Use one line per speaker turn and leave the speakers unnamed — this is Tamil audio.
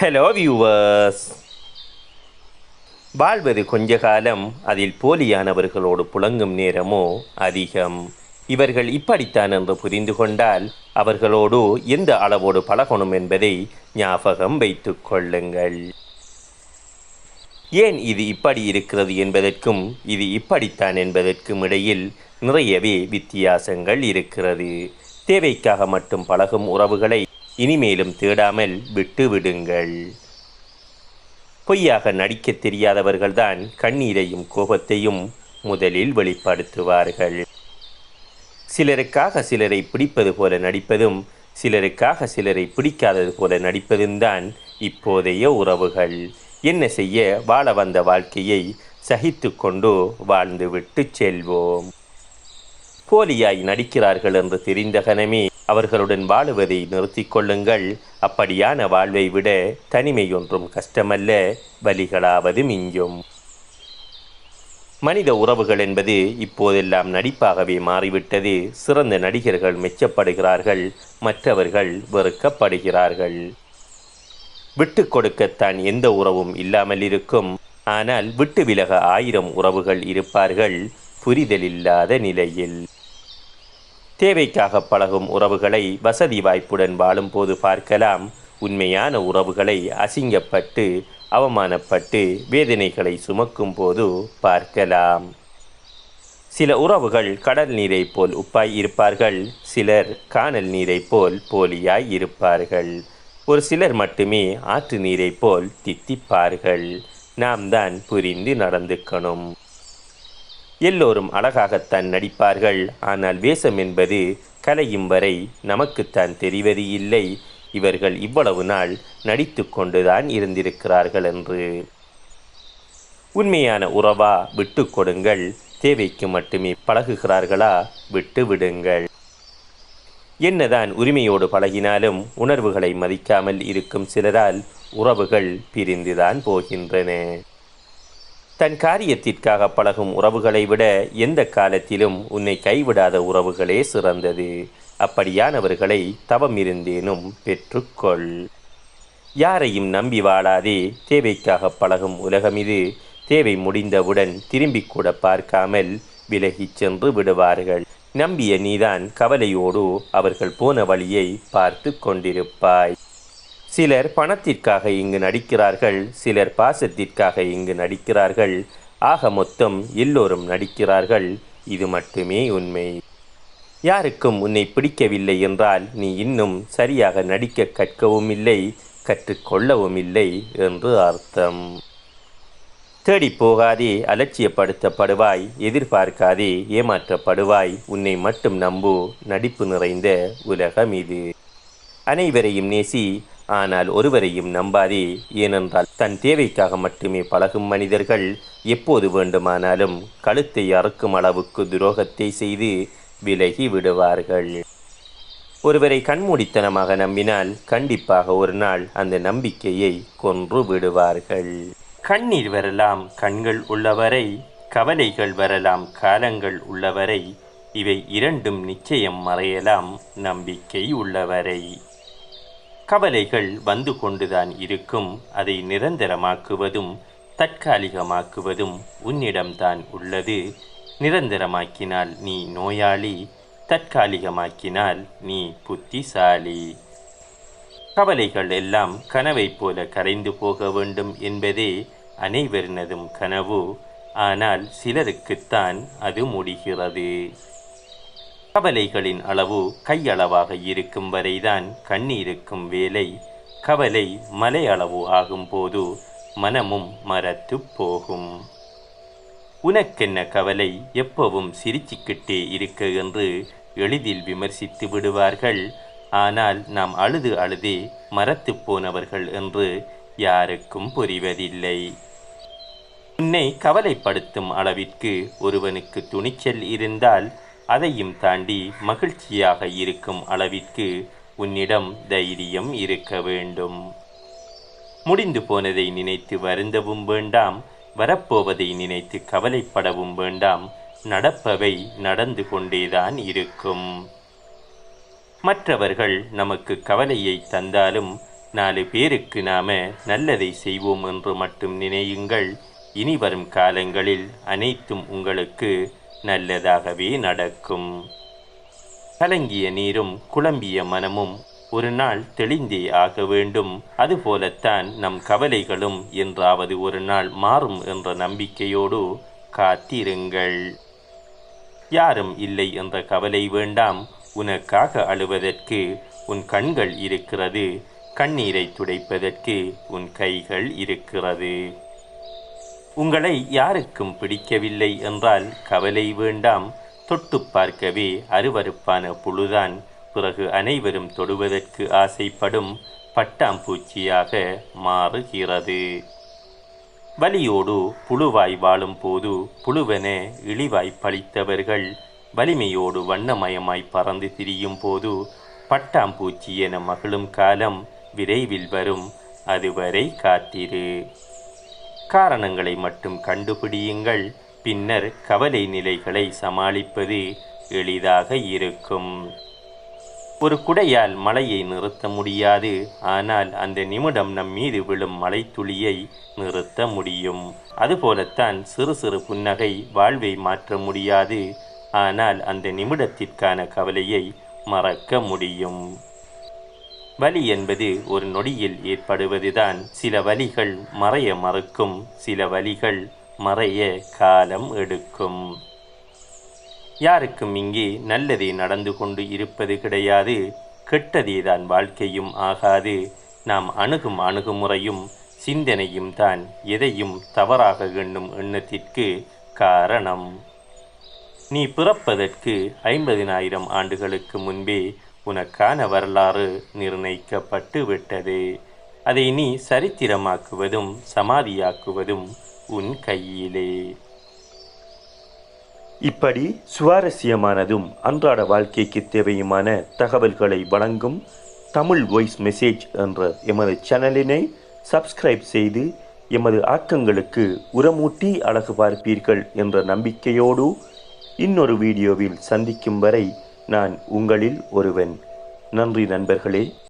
ஹலோ வியூவர்ஸ் வாழ்வது கொஞ்ச காலம் அதில் போலியானவர்களோடு புழங்கும் நேரமோ அதிகம். இவர்கள் இப்படித்தான் என்று புரிந்து கொண்டால் அவர்களோடு எந்த அளவோடு பழகணும் என்பதை ஞாபகம் வைத்துக் கொள்ளுங்கள். ஏன் இது இப்படி இருக்கிறது என்பதற்கும் இது இப்படித்தான் என்பதற்கும் இடையில் நிறையவே வித்தியாசங்கள் இருக்கிறது. தேவைக்காக மட்டும் பழகும் உறவுகளை இனிமேலும் தேடாமல் விட்டு விடுங்கள் பொய்யாக நடிக்கத் தெரியாதவர்கள்தான் கண்ணீரையும் கோபத்தையும் முதலில் வெளிப்படுத்துவார்கள். சிலருக்காக சிலரை பிடிப்பது போல நடிப்பதும் சிலருக்காக சிலரை பிடிக்காதது போல நடிப்பதும் தான் இப்போதைய உறவுகள். என்ன செய்ய வாழ வந்த வாழ்க்கையை சகித்து கொண்டு வாழ்ந்துவிட்டு செல்வோம். போலியாய் நடிக்கிறார்கள் என்று தெரிந்த கணமே அவர்களுடன் வாழுவதை நிறுத்திக் கொள்ளுங்கள். அப்படியான வாழ்வை விட தனிமை ஒன்றும் கஷ்டமல்ல. வலிகளாவது மிஞ்சும். மனித உறவுகள் என்பது இப்போதெல்லாம் நடிப்பாகவே மாறிவிட்டது. சிறந்த நடிகர்கள் மெச்சப்படுகிறார்கள். மற்றவர்கள் வெறுக்கப்படுகிறார்கள். விட்டு கொடுக்கத்தான் எந்த உறவும் இல்லாமல் இருக்கும். ஆனால் விட்டு விலக ஆயிரம் உறவுகள் இருப்பார்கள். புரிதலில்லாத நிலையில். தேவைக்காக பழகும் உறவுகளை வசதி வாய்ப்புடன் வாழும்போது பார்க்கலாம். உண்மையான உறவுகளை அசிங்கப்பட்டு அவமானப்பட்டு வேதனைகளை சுமக்கும் போது பார்க்கலாம். சில உறவுகள் கடல் நீரைப் போல் உப்பாய் இருப்பார்கள் சிலர் காணல் நீரைப் போல் போலியாய் இருப்பார்கள். ஒரு சிலர் மட்டுமே ஆற்று நீரைப் போல் தித்திப்பார்கள். நாம் தான் புரிந்து நடந்துக்கணும். எல்லோரும் அழகாகத்தான் நடிப்பார்கள். ஆனால் வேஷம் என்பது கலையும் வரை நமக்குத்தான் தெரிவது இல்லை. இவர்கள் இவ்வளவு நாள் நடித்து கொண்டுதான் இருந்திருக்கிறார்கள் என்று. உண்மையான உறவா விட்டு கொடுங்கள். தேவைக்கு மட்டுமே பழகுகிறார்களா? விட்டு விடுங்கள். என்னதான் உரிமையோடு பழகினாலும் உணர்வுகளை மதிக்காமல் இருக்கும் சிலரால் உறவுகள் பிரிந்துதான் போகின்றன. தன் காரியத்திற்காக பழகும் உறவுகளை விட எந்த காலத்திலும் உன்னை கைவிடாத உறவுகளே சிறந்தது. அப்படியானவர்களை தவம் இருந்தேனும் பெற்றுக்கொள். யாரையும் நம்பி வாழாதே தேவைக்காக பழகும் உலகம் இது தேவை முடிந்தவுடன் திரும்பி கூட பார்க்காமல் விலகிச் சென்று விடுவார்கள். நம்பிய நீதான் கவலையோடு அவர்கள் போன வழியை பார்த்து கொண்டிருப்பாய். சிலர் பணத்திற்காக இங்கு நடிக்கிறார்கள் சிலர் பாசத்திற்காக இங்கு நடிக்கிறார்கள். ஆக மொத்தம் எல்லோரும் நடிக்கிறார்கள். இது மட்டுமே உண்மை. யாருக்கும் உன்னை பிடிக்கவில்லை என்றால் நீ இன்னும் சரியாக நடிக்க கற்கவும் இல்லை கற்றுக்கொள்ளவும் இல்லை என்று அர்த்தம். தேடி போகாதே அலட்சியப்படுத்தப்படுவாய் எதிர்பார்க்காதே ஏமாற்றப்படுவாய். உன்னை மட்டும் நம்பு நடிப்பு நிறைந்த உலகம் இது. அனைவரையும் நேசி ஆனால் ஒருவரையும் நம்பாதே ஏனென்றால் தன் தேவைக்காக மட்டுமே பழகும் மனிதர்கள் எப்போது வேண்டுமானாலும் கழுத்தை அறுக்கும் அளவுக்கு துரோகத்தை செய்து விலகி விடுவார்கள் ஒருவரை கண்மூடித்தனமாக நம்பினால் கண்டிப்பாக ஒரு நாள் அந்த நம்பிக்கையை கொன்று விடுவார்கள். கண்ணீர் வரலாம் கண்கள் உள்ளவரை கவலைகள் வரலாம் காலங்கள் உள்ளவரை இவை இரண்டும் நிச்சயம் மறையலாம் நம்பிக்கை உள்ளவரை. கவலைகள் வந்து கொண்டுதான் இருக்கும். அதை நிரந்தரமாக்குவதும் தற்காலிகமாக்குவதும் உன்னிடம்தான் உள்ளது. நிரந்தரமாக்கினால் நீ நோயாளி தற்காலிகமாக்கினால் நீ புத்திசாலி. கவலைகள் எல்லாம் கனவைப் போல கரைந்து போக வேண்டும் என்பதே அனைவரினதும் கனவு. ஆனால் சிலருக்குத்தான் அது முடிகிறது. கவலைகளின் அளவு கையளவாக இருக்கும் வரைதான் கண்ணீருக்கும் வேலை. கவலை மலை அளவு ஆகும்போது மனமும் மரத்து போகும். உனக்கென்ன கவலை? எப்பவும் சிரிச்சுக்கிட்டே இருக்க என்று எளிதில் விமர்சித்து விடுவார்கள். ஆனால் நாம் அழுது அழுதே மரத்து போனவர்கள் என்று யாருக்கும் புரிவதில்லை. உன்னை கவலைப்படுத்தும் அளவிற்கு ஒருவனுக்கு துணிச்சல் இருந்தால் அதையும் தாண்டி மகிழ்ச்சியாக இருக்கும் அளவிற்கு உன்னிடம் தைரியம் இருக்க வேண்டும். முடிந்து போனதை நினைத்து வருந்தவும் வேண்டாம் வரப்போவதை நினைத்து கவலைப்படவும் வேண்டாம் நடப்பவை நடந்து கொண்டேதான் இருக்கும். மற்றவர்கள் நமக்கு கவலையை தந்தாலும் நாலு பேருக்கு நாம நல்லதை செய்வோம் என்று மட்டும் நினையுங்கள். இனி வரும் காலங்களில் அனைத்தும் உங்களுக்கு நல்லதாகவே நடக்கும். கலங்கிய நீரும் குழம்பிய மனமும் ஒரு நாள் தெளிந்தே ஆக வேண்டும். அதுபோலத்தான் நம் கவலைகளும் என்றாவது ஒரு நாள் மாறும் என்ற நம்பிக்கையோடு காத்திருங்கள். யாரும் இல்லை என்ற கவலை வேண்டாம். உனக்காக அழுவதற்கு உன் கண்கள் இருக்கிறது. கண்ணீரை துடைப்பதற்கு உன் கைகள் இருக்கிறது. உங்களை யாருக்கும் பிடிக்கவில்லை என்றால் கவலை வேண்டாம். தொட்டு பார்க்கவே அருவருப்பான புழுதான். பிறகு அனைவரும் தொடுவதற்கு ஆசைப்படும் பட்டாம்பூச்சியாக மாறுகிறது. வலியோடு புழுவாய் வாழும் போது புழுவென இழிவாய் பழித்தவர்கள் வலிமையோடு வண்ணமயமாய் பறந்து திரியும் போது பட்டாம்பூச்சி என மகிழும் காலம் விரைவில் வரும். அதுவரை காத்திரு. காரணங்களை மட்டும் கண்டுபிடியுங்கள். பின்னர் கவலை நிலைகளை சமாளிப்பது எளிதாக இருக்கும். ஒரு குடையால் மழையை நிறுத்த முடியாது. ஆனால் அந்த நிமிடம் நம் மீது விழும் மழைத்துளியை நிறுத்த முடியும். அதுபோலத்தான் சிறு சிறு புன்னகை வாழ்வை மாற்ற முடியாது. ஆனால் அந்த நிமிடத்திற்கான கவலையை மறக்க முடியும். வலி என்பது ஒரு நொடியில் ஏற்படுவதுதான் சில வலிகள் மறைய மறுக்கும் சில வலிகள் மறைய காலம் எடுக்கும். யாருக்கும் இங்கே நல்லதே நடந்து கொண்டு இருப்பது கிடையாது. கெட்டதேதான் வாழ்க்கையும் ஆகாது. நாம் அணுகும் அணுகுமுறையும் சிந்தனையும் தான் எதையும் தவறாக எண்ணும் எண்ணத்திற்கு காரணம். நீ பிறப்பதற்கு ஐம்பதினாயிரம் ஆண்டுகளுக்கு முன்பே உனக்கான வரலாறு நிர்ணயிக்கப்பட்டு விட்டது. அதை நீ சரித்திரமாக்குவதும் சமாதியாக்குவதும் உன் கையிலே.
இப்படி சுவாரஸ்யமானதும் அன்றாட வாழ்க்கைக்கு தேவையுமான தகவல்களை வழங்கும் தமிழ் வாய்ஸ் மெசேஜ் என்ற எமது சேனலினை சப்ஸ்கிரைப் செய்து எமது ஆக்கங்களுக்கு உரமூட்டி அழகு பார்ப்பீர்கள் என்ற நம்பிக்கையோடு இன்னொரு வீடியோவில் சந்திக்கும் வரை நான் உங்களில் ஒருவன். நன்றி நண்பர்களே.